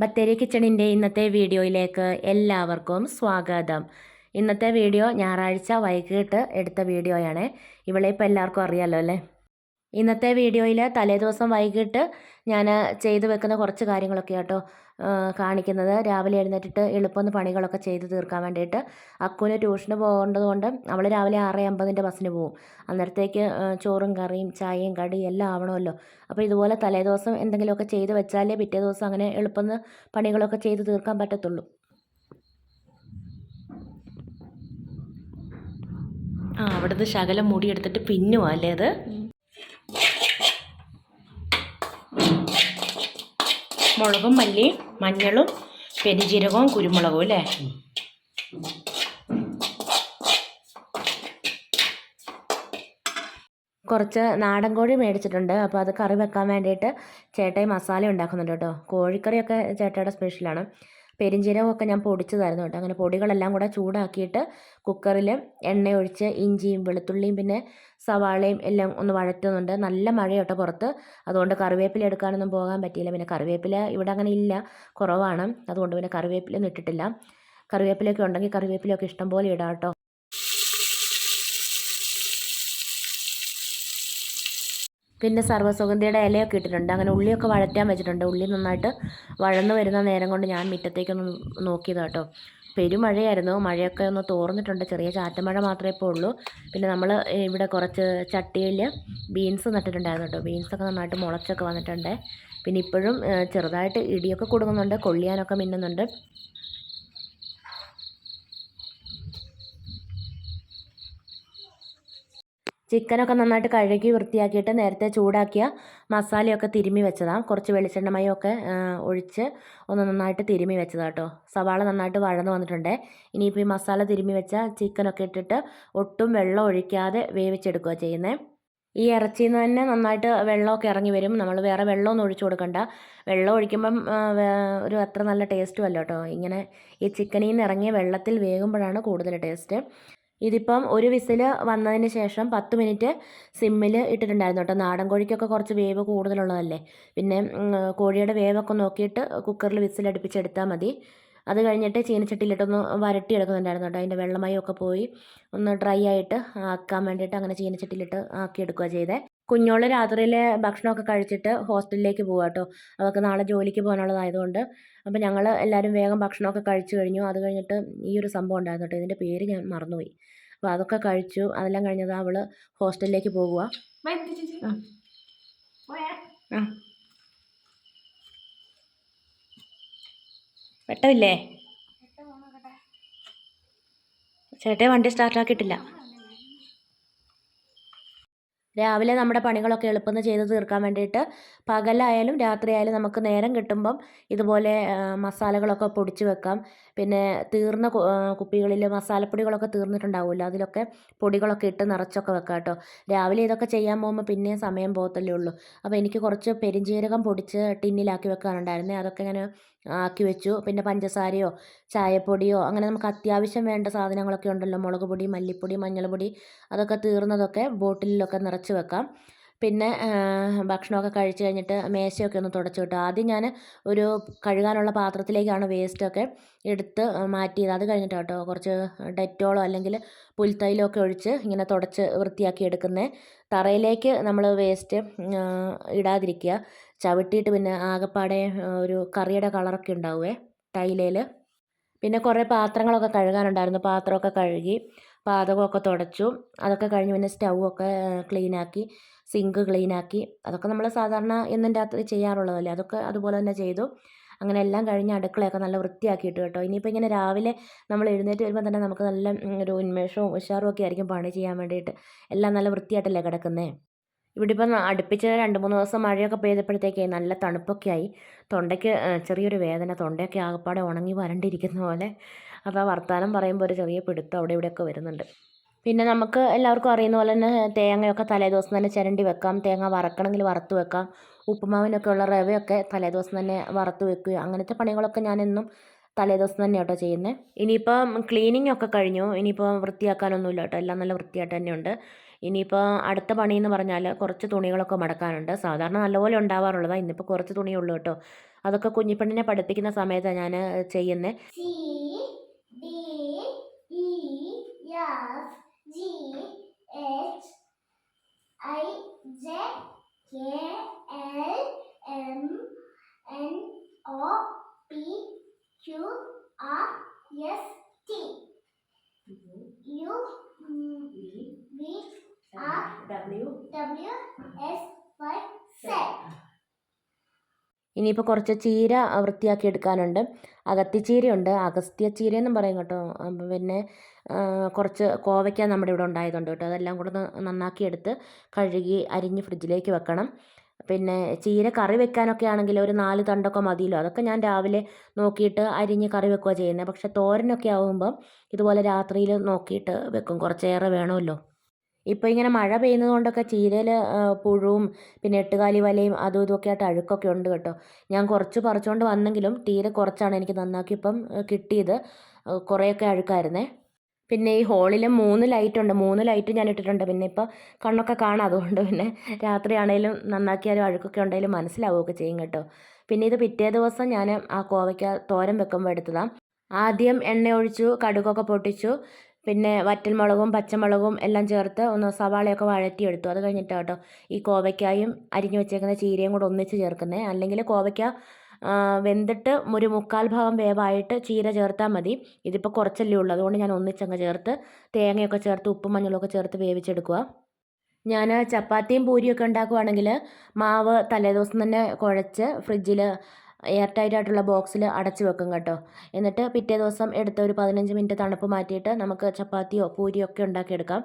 ബത്തേരി കിച്ചണിന്റെ ഇന്നത്തെ വീഡിയോയിലേക്ക് എല്ലാവർക്കും സ്വാഗതം. ഇന്നത്തെ വീഡിയോ ഞായറാഴ്ച വൈകിട്ട് എടുത്ത വീഡിയോയാണ്. ഇവളെ ഇപ്പോൾ എല്ലാവർക്കും അറിയാമല്ലോ അല്ലേ? ഇന്നത്തെ വീഡിയോയിൽ തലേദിവസം വൈകിട്ട് ഞാൻ ചെയ്തു വെക്കുന്ന കുറച്ച് കാര്യങ്ങളൊക്കെ കേട്ടോ കാണിക്കുന്നത്. രാവിലെ എഴുന്നേറ്റിട്ട് എളുപ്പമൊന്ന് പണികളൊക്കെ ചെയ്ത് തീർക്കാൻ വേണ്ടിയിട്ട് അക്കുവിന് ട്യൂഷന് പോകേണ്ടത് കൊണ്ട് അവൾ രാവിലെ ആറ് അമ്പതിന്റെ ബസ്സിന് പോകും അന്നേരത്തേക്ക് ചോറും കറിയും ചായയും കടിയും എല്ലാം ആവണമല്ലോ. അപ്പോൾ ഇതുപോലെ തലേദിവസം എന്തെങ്കിലുമൊക്കെ ചെയ്ത് വെച്ചാലേ പിറ്റേ ദിവസം അങ്ങനെ എളുപ്പമൊന്ന് പണികളൊക്കെ ചെയ്ത് തീർക്കാൻ പറ്റത്തുള്ളൂ. ആ അവിടുന്ന് ശകലം മുടിയെടുത്തിട്ട് പിന്നുവാ അല്ലേ അത്? മുളകും മല്ലിയും മഞ്ഞളും പെരിജീരകവും കുരുമുളകും അല്ലേ? കുറച്ച് നാടൻ കോഴി മേടിച്ചിട്ടുണ്ട്. അപ്പോൾ അത് കറി വെക്കാൻ വേണ്ടിയിട്ട് ചേട്ടായി മസാല ഉണ്ടാക്കുന്നുണ്ട് കേട്ടോ. കോഴിക്കറിയൊക്കെ ചേട്ടയുടെ സ്പെഷ്യലാണ് പെരിഞ്ചീരകമൊക്കെ ഞാൻ പൊടിച്ചതായിരുന്നു കേട്ടോ. അങ്ങനെ പൊടികളെല്ലാം കൂടെ ചൂടാക്കിയിട്ട് കുക്കറിൽ എണ്ണ ഒഴിച്ച് ഇഞ്ചിയും വെളുത്തുള്ളിയും പിന്നെ സവാളയും എല്ലാം ഒന്ന് വഴറ്റുന്നുണ്ട്. നല്ല മഴ കേട്ടോ പുറത്ത്. അതുകൊണ്ട് കറിവേപ്പില എടുക്കാനൊന്നും പോകാൻ പറ്റിയില്ല. പിന്നെ കറിവേപ്പില ഇവിടെ അങ്ങനെ ഇല്ല. കുറവാണ്. അതുകൊണ്ട് പിന്നെ കറിവേപ്പില ഇട്ടിട്ടില്ല. കറിവേപ്പിലയൊക്കെ ഉണ്ടെങ്കിൽ കറിവേപ്പിലയൊക്കെ ഇഷ്ടം പോലെ ഇടാം കേട്ടോ. പിന്നെ സർവസുഗന്ധിയുടെ ഇലയൊക്കെ ഇട്ടിട്ടുണ്ട്. അങ്ങനെ ഉള്ളിയൊക്കെ വഴറ്റാൻ വെച്ചിട്ടുണ്ട്. ഉള്ളി നന്നായിട്ട് വഴന്ന് വരുന്ന നേരം കൊണ്ട് ഞാൻ മുറ്റത്തേക്കൊന്ന് നോക്കിയത് കേട്ടോ. പെരുമഴയായിരുന്നു. മഴയൊക്കെ ഒന്ന് തോർന്നിട്ടുണ്ട്. ചെറിയ ചാറ്റമഴ മാത്രമേ ഇപ്പോൾ ഉള്ളൂ. പിന്നെ നമ്മൾ ഇവിടെ കുറച്ച് ചട്ടിയിൽ ബീൻസ് നട്ടിട്ടുണ്ടായിരുന്നു കേട്ടോ. ബീൻസൊക്കെ നന്നായിട്ട് മുളച്ചൊക്കെ വന്നിട്ടുണ്ട്. പിന്നെ ഇപ്പോഴും ചെറുതായിട്ട് ഇടിയൊക്കെ കൊടുക്കുന്നുണ്ട് കൊള്ളിയാനൊക്കെ മിന്നുന്നുണ്ട്. ചിക്കനൊക്കെ നന്നായിട്ട് കഴുകി വൃത്തിയാക്കിയിട്ട് നേരത്തെ ചൂടാക്കിയ മസാലയൊക്കെ തിരുമ്മി വെച്ചതാണ് കുറച്ച് വെളിച്ചെണ്ണമയൊക്കെ ഒഴിച്ച് ഒന്ന് നന്നായിട്ട് തിരുമ്മി വെച്ചതാണ് കേട്ടോ സവാള നന്നായിട്ട് വഴന്ന് വന്നിട്ടുണ്ട്. ഇനിയിപ്പോൾ ഈ മസാല തിരുമ്മി വെച്ച ചിക്കനൊക്കെ ഇട്ടിട്ട് ഒട്ടും വെള്ളം ഒഴിക്കാതെ വേവിച്ചെടുക്കുക ചെയ്യുന്നത് ഈ ഇറച്ചിയിൽ നിന്ന് തന്നെ നന്നായിട്ട് വെള്ളമൊക്കെ ഇറങ്ങി വരും. നമ്മൾ വേറെ വെള്ളമൊന്നും ഒഴിച്ചു കൊടുക്കണ്ട. വെള്ളം ഒഴിക്കുമ്പം ഒരു അത്ര നല്ല ടേസ്റ്റും അല്ല കേട്ടോ ഇങ്ങനെ ഈ ചിക്കനിൽ നിന്ന് ഇറങ്ങിയ വെള്ളത്തിൽ വേകുമ്പോഴാണ് കൂടുതൽ ടേസ്റ്റ്. ഇതിപ്പം ഒരു വിസിൽ വന്നതിന് ശേഷം പത്ത് മിനിറ്റ് സിമ്മിൽ ഇട്ടിട്ടുണ്ടായിരുന്നു കേട്ടോ. നാടൻ കോഴിക്കൊക്കെ കുറച്ച് വേവ് കൂടുതലുള്ളതല്ലേ. പിന്നെ കോഴിയുടെ വേവൊക്കെ നോക്കിയിട്ട് കുക്കറിൽ വിസിലടുപ്പിച്ചെടുത്താൽ മതി. അത് കഴിഞ്ഞിട്ട് ചീനച്ചട്ടിയിലിട്ടൊന്ന് വരട്ടിയെടുക്കുന്നുണ്ടായിരുന്നു കേട്ടോ. അതിന്റെ വെള്ളമയമൊക്കെ പോയി ഒന്ന് ഡ്രൈ ആയിട്ട് ആക്കാൻ വേണ്ടിയിട്ട് അങ്ങനെ ചീനച്ചട്ടിയിലിട്ട് ആക്കിയെടുക്കുക ചെയ്തേ. കുഞ്ഞോൾ രാത്രിയിലെ ഭക്ഷണമൊക്കെ കഴിച്ചിട്ട് ഹോസ്റ്റലിലേക്ക് പോവുക കേട്ടോ അവൾക്ക് നാളെ ജോലിക്ക് പോകാനുള്ളതായതുകൊണ്ട്. അപ്പോൾ ഞങ്ങൾ എല്ലാവരും വേഗം ഭക്ഷണമൊക്കെ കഴിച്ചു കഴിഞ്ഞു. അത് കഴിഞ്ഞിട്ട് ഈ ഒരു സംഭവം ഉണ്ടായിരുന്നു കേട്ടോ ഇതിന്റെ പേര് ഞാൻ മറന്നുപോയി. അപ്പോൾ അതൊക്കെ കഴിച്ചു. അതെല്ലാം കഴിഞ്ഞത് അവൾ ഹോസ്റ്റലിലേക്ക് പോകുക ആ. വെട്ടമില്ലേ ചേട്ടൻ വണ്ടി സ്റ്റാർട്ടാക്കിയിട്ടില്ല. രാവിലെ നമ്മുടെ പണികളൊക്കെ എളുപ്പം ചെയ്ത് തീർക്കാൻ വേണ്ടിയിട്ട് പകലായാലും രാത്രിയായാലും നമുക്ക് നേരം കിട്ടുമ്പം ഇതുപോലെ മസാലകളൊക്കെ പൊടിച്ച് വെക്കാം. പിന്നെ തീർന്ന കുപ്പികളിൽ മസാലപ്പൊടികളൊക്കെ തീർന്നിട്ടുണ്ടാവുമല്ലോ അതിലൊക്കെ പൊടികളൊക്കെ ഇട്ട് നിറച്ചൊക്കെ വെക്കാം കേട്ടോ. രാവിലെ ഇതൊക്കെ ചെയ്യാൻ പോകുമ്പോൾ പിന്നെ സമയം പോകത്തല്ലേ ഉള്ളൂ. അപ്പോൾ എനിക്ക് കുറച്ച് പെരിഞ്ജീരകം പൊടിച്ച് ടിന്നിലാക്കി വെക്കാനുണ്ടായിരുന്നേ അതൊക്കെ ഇങ്ങനെ ആക്കി വെച്ചു. പിന്നെ പഞ്ചസാരയോ ചായപ്പൊടിയോ അങ്ങനെ നമുക്ക് അത്യാവശ്യം വേണ്ട സാധനങ്ങളൊക്കെ ഉണ്ടല്ലോ. മുളക് പൊടി മല്ലിപ്പൊടി മഞ്ഞൾപ്പൊടി അതൊക്കെ തീർന്നതൊക്കെ ബോട്ടിലൊക്കെ നിറച്ച് വെക്കാം. പിന്നെ ഭക്ഷണമൊക്കെ കഴിച്ച് കഴിഞ്ഞിട്ട് മേശയൊക്കെ ഒന്ന് തുടച്ചു കിട്ടും ആദ്യം ഞാൻ ഒരു കഴുകാനുള്ള പാത്രത്തിലേക്കാണ് വേസ്റ്റൊക്കെ എടുത്ത് മാറ്റിയത്. അത് കഴിഞ്ഞിട്ട് കേട്ടോ കുറച്ച് ഡെറ്റോളോ അല്ലെങ്കിൽ പുൽത്തൈലോ ഒക്കെ ഒഴിച്ച് ഇങ്ങനെ തുടച്ച് വൃത്തിയാക്കി എടുക്കുന്നത് തറയിലേക്ക് നമ്മൾ വേസ്റ്റ് ഇടാതിരിക്കുക. ചവിട്ടിയിട്ട് പിന്നെ ആകെപ്പാടെ ഒരു കറിയുടെ കളറൊക്കെ ഉണ്ടാവുമേ ടൈലേൽ പിന്നെ കുറേ പാത്രങ്ങളൊക്കെ കഴുകാനുണ്ടായിരുന്നു. പാത്രമൊക്കെ കഴുകി പാതകമൊക്കെ തുടച്ചു. അതൊക്കെ കഴിഞ്ഞ് പിന്നെ സ്റ്റൗവൊക്കെ ക്ലീനാക്കി സിങ്ക് ക്ലീനാക്കി. അതൊക്കെ നമ്മൾ സാധാരണ എന്നും രാത്രി ചെയ്യാറുള്ളതല്ലേ? അതൊക്കെ അതുപോലെ തന്നെ ചെയ്തു. അങ്ങനെ എല്ലാം കഴിഞ്ഞ് അടുക്കളയൊക്കെ നല്ല വൃത്തിയാക്കിയിട്ട് കേട്ടോ. ഇനിയിപ്പോൾ ഇങ്ങനെ രാവിലെ നമ്മൾ എഴുന്നേറ്റ് വരുമ്പോൾ തന്നെ നമുക്ക് നല്ല ഒരു ഉന്മേഷവും ഉഷാറും ഒക്കെ ആയിരിക്കും പണി ചെയ്യാൻ വേണ്ടിയിട്ട്. എല്ലാം നല്ല വൃത്തിയായിട്ടല്ലേ കിടക്കുന്നത് ഇവിടെ ഇപ്പം അടുപ്പിച്ച് രണ്ട് മൂന്ന് ദിവസം മഴയൊക്കെ പെയ്തപ്പോഴത്തേക്കേ നല്ല തണുപ്പൊക്കെ ആയി തൊണ്ടയ്ക്ക് ചെറിയൊരു വേദന തൊണ്ടയൊക്കെ ആകപ്പാടെ ഉണങ്ങി വരണ്ടിരിക്കുന്ന പോലെ അപ്പോൾ വർത്തമാനം പറയുമ്പോൾ ഒരു ചെറിയ പിടുത്തം അവിടെ ഇവിടെയൊക്കെ വരുന്നുണ്ട്. പിന്നെ നമുക്ക് എല്ലാവർക്കും അറിയുന്ന പോലെ തന്നെ തേങ്ങയൊക്കെ തലേദിവസം തന്നെ ചിരണ്ടി വെക്കാം. തേങ്ങ വറക്കണമെങ്കിൽ വറുത്ത് വെക്കാം. ഉപ്പുമാവിനൊക്കെ ഉള്ള റവയൊക്കെ തലേദിവസം തന്നെ വറുത്ത് വെക്കുക. അങ്ങനത്തെ പണികളൊക്കെ ഞാനെന്നും തലേദിവസം തന്നെ കേട്ടോ ചെയ്യുന്നത് ഇനിയിപ്പം ക്ലീനിങ് ഒക്കെ കഴിഞ്ഞു. ഇനിയിപ്പോൾ വൃത്തിയാക്കാനൊന്നുമില്ല കേട്ടോ. എല്ലാം നല്ല വൃത്തിയായിട്ട് തന്നെയുണ്ട്. ഇനിയിപ്പോൾ അടുത്ത പണി എന്ന് പറഞ്ഞാൽ കുറച്ച് തുണികളൊക്കെ മടക്കാനുണ്ട്. സാധാരണ നല്ലപോലെ ഉണ്ടാവാറുള്ളതാണ് ഇന്നിപ്പോൾ കുറച്ച് തുണിയുള്ളൂ കേട്ടോ. അതൊക്കെ കുഞ്ഞിപ്പെണ്ണിനെ പഠിപ്പിക്കുന്ന സമയത്താണ് ഞാൻ ചെയ്യുന്നത് E O P Q R S T. W. ഇനിയിപ്പോൾ കുറച്ച് ചീര വൃത്തിയാക്കി എടുക്കാനുണ്ട്. അകത്തിച്ചീരയുണ്ട് അഗസ്ത്യ ചീരയെന്നും പറയും കേട്ടോ. പിന്നെ കുറച്ച് കോവയ്ക്ക നമ്മുടെ ഇവിടെ ഉണ്ടായതുണ്ട് കേട്ടോ. അതെല്ലാം കൂടെ നന്നാക്കി എടുത്ത് കഴുകി അരിഞ്ഞ് ഫ്രിഡ്ജിലേക്ക് വെക്കണം. പിന്നെ ചീര കറി വെക്കാനൊക്കെ ആണെങ്കിൽ ഒരു നാല് തണ്ടൊക്കെ മതിയല്ലോ. അതൊക്കെ ഞാൻ രാവിലെ നോക്കിയിട്ട് അരിഞ്ഞ് കറി വെക്കുക ചെയ്യുന്നത് പക്ഷേ തോരനൊക്കെ ആകുമ്പം ഇതുപോലെ രാത്രിയിൽ നോക്കിയിട്ട് വെക്കും. കുറച്ചേറെ വേണമല്ലോ. ഇപ്പോൾ ഇങ്ങനെ മഴ പെയ്യുന്നത് കൊണ്ടൊക്കെ ചീരയിൽ പുഴുവും പിന്നെ എട്ടുകാലി വലയും അതും ഇതുമൊക്കെ ആയിട്ട് അഴുക്കൊക്കെ ഉണ്ട് കേട്ടോ. ഞാൻ കുറച്ച് പറിച്ചുകൊണ്ട് വന്നെങ്കിലും തീരെ കുറച്ചാണ് എനിക്ക് നന്നാക്കി ഇപ്പം കിട്ടിയത്. കുറേയൊക്കെ അഴുക്കായിരുന്നേ. പിന്നെ ഈ ഹോളിൽ മൂന്ന് ലൈറ്റ് ഉണ്ട്. മൂന്ന് ലൈറ്റ് ഞാൻ ഇട്ടിട്ടുണ്ട്. പിന്നെ ഇപ്പോൾ കണ്ണൊക്കെ കാണാം. അതുകൊണ്ട് പിന്നെ രാത്രിയാണേലും നന്നാക്കിയാലും അഴുക്കൊക്കെ ഉണ്ടെങ്കിലും മനസ്സിലാവുകയൊക്കെ ചെയ്യും കേട്ടോ. പിന്നെ ഇത് പിറ്റേ ദിവസം ഞാൻ ആ കോവയ്ക്ക തോരൻ വെക്കുമ്പോൾ എടുത്തതാണ് ആദ്യം എണ്ണ ഒഴിച്ചു കടുകൊക്കെ പൊട്ടിച്ചു. പിന്നെ വറ്റൽമുളകും പച്ചമുളകും എല്ലാം ചേർത്ത് ഒന്ന് സവാളയൊക്കെ വഴറ്റിയെടുത്തു. അത് കഴിഞ്ഞിട്ടാണ് കേട്ടോ ഈ കോവയ്ക്കായും അരിഞ്ഞു വെച്ചേക്കുന്ന ചീരയും കൂടെ ഒന്നിച്ച് ചേർക്കുന്നത് അല്ലെങ്കിൽ കോവയ്ക്ക വെന്തിട്ട് ഒരു മുക്കാൽ ഭാഗം വേവായിട്ട് ചീര ചേർത്താൽ മതി. ഇതിപ്പോൾ കുറച്ചല്ലേ ഉള്ളൂ. അതുകൊണ്ട് ഞാൻ ഒന്നിച്ചങ്ങ് ചേർത്ത് തേങ്ങയൊക്കെ ചേർത്ത് ഉപ്പും മഞ്ഞളൊക്കെ ചേർത്ത് വേവിച്ചെടുക്കുക ഞാൻ ചപ്പാത്തിയും പൂരിയൊക്കെ ഉണ്ടാക്കുവാണെങ്കിൽ മാവ് തലേദിവസം തന്നെ കുഴച്ച് ഫ്രിഡ്ജിൽ എയർ ടൈറ്റ് ആയിട്ടുള്ള ബോക്സിൽ അടച്ച് വെക്കും കേട്ടോ. എന്നിട്ട് പിറ്റേ ദിവസം എടുത്ത് ഒരു പതിനഞ്ച് മിനിറ്റ് തണുപ്പ് മാറ്റിയിട്ട് നമുക്ക് ചപ്പാത്തിയോ പൂരിയോ ഒക്കെ ഉണ്ടാക്കിയെടുക്കാം.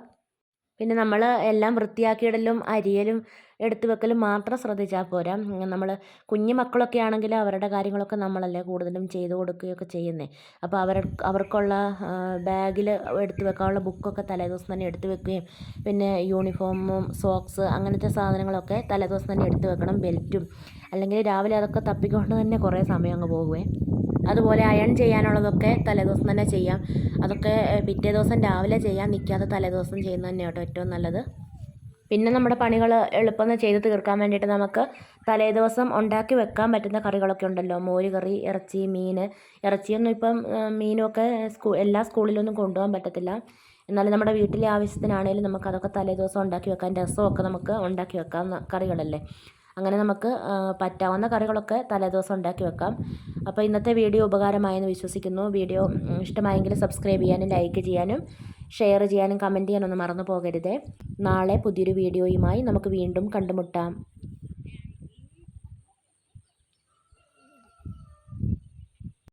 പിന്നെ നമ്മൾ എല്ലാം വൃത്തിയാക്കിയിടലും അരിയലും എടുത്തു വെക്കലും മാത്രം ശ്രദ്ധിച്ചാൽ പോരാ. നമ്മൾ കുഞ്ഞു മക്കളൊക്കെ ആണെങ്കിൽ അവരുടെ കാര്യങ്ങളൊക്കെ നമ്മളല്ലേ കൂടുതലും ചെയ്തു കൊടുക്കുകയൊക്കെ ചെയ്യുന്നത് അപ്പോൾ അവർ അവർക്കുള്ള ബാഗിൽ എടുത്തു വെക്കാനുള്ള ബുക്കൊക്കെ തലേദിവസം തന്നെ എടുത്തു വെക്കുകയും പിന്നെ യൂണിഫോമും സോക്സ് അങ്ങനത്തെ സാധനങ്ങളൊക്കെ തലേദിവസം തന്നെ എടുത്തു വെക്കണം ബെൽറ്റും. അല്ലെങ്കിൽ രാവിലെ അതൊക്കെ തപ്പിക്കൊണ്ട് തന്നെ കുറേ സമയം അങ്ങ് പോകുവേ അതുപോലെ അയൺ ചെയ്യാനുള്ളതൊക്കെ തലേദിവസം തന്നെ ചെയ്യാം. അതൊക്കെ പിറ്റേ ദിവസം രാവിലെ ചെയ്യാൻ നിൽക്കാതെ തലേദിവസം ചെയ്യുന്നത് തന്നെ കേട്ടോ ഏറ്റവും നല്ലത്. പിന്നെ നമ്മുടെ പണികൾ എളുപ്പം ചെയ്ത് തീർക്കാൻ വേണ്ടിയിട്ട് നമുക്ക് തലേദിവസം ഉണ്ടാക്കി വെക്കാൻ പറ്റുന്ന കറികളൊക്കെ ഉണ്ടല്ലോ. മോര് കറി ഇറച്ചി മീൻ ഇറച്ചിയൊന്നും ഇപ്പം മീനുമൊക്കെ സ്കൂ എല്ലാ സ്കൂളിലൊന്നും കൊണ്ടുപോകാൻ പറ്റത്തില്ല. എന്നാലും നമ്മുടെ വീട്ടിലെ ആവശ്യത്തിനാണേലും നമുക്ക് അതൊക്കെ തലേദിവസം ഉണ്ടാക്കി വെക്കാൻ രസമൊക്കെ നമുക്ക് ഉണ്ടാക്കി വെക്കാം കറികളല്ലേ. അങ്ങനെ നമുക്ക് പറ്റാവുന്ന കറികളൊക്കെ തലേദിവസം ഉണ്ടാക്കി വെക്കാം. അപ്പോൾ ഇന്നത്തെ വീഡിയോ ഉപകാരമായെന്ന് വിശ്വസിക്കുന്നു. വീഡിയോ ഇഷ്ടമായെങ്കിൽ സബ്സ്ക്രൈബ് ചെയ്യാനും ലൈക്ക് ചെയ്യാനും ഷെയർ ചെയ്യാനും കമന്റ് ചെയ്യാനൊന്നും മറന്നു പോകരുതേ. നാളെ പുതിയൊരു വീഡിയോയുമായി നമുക്ക് വീണ്ടും കണ്ടുമുട്ടാം.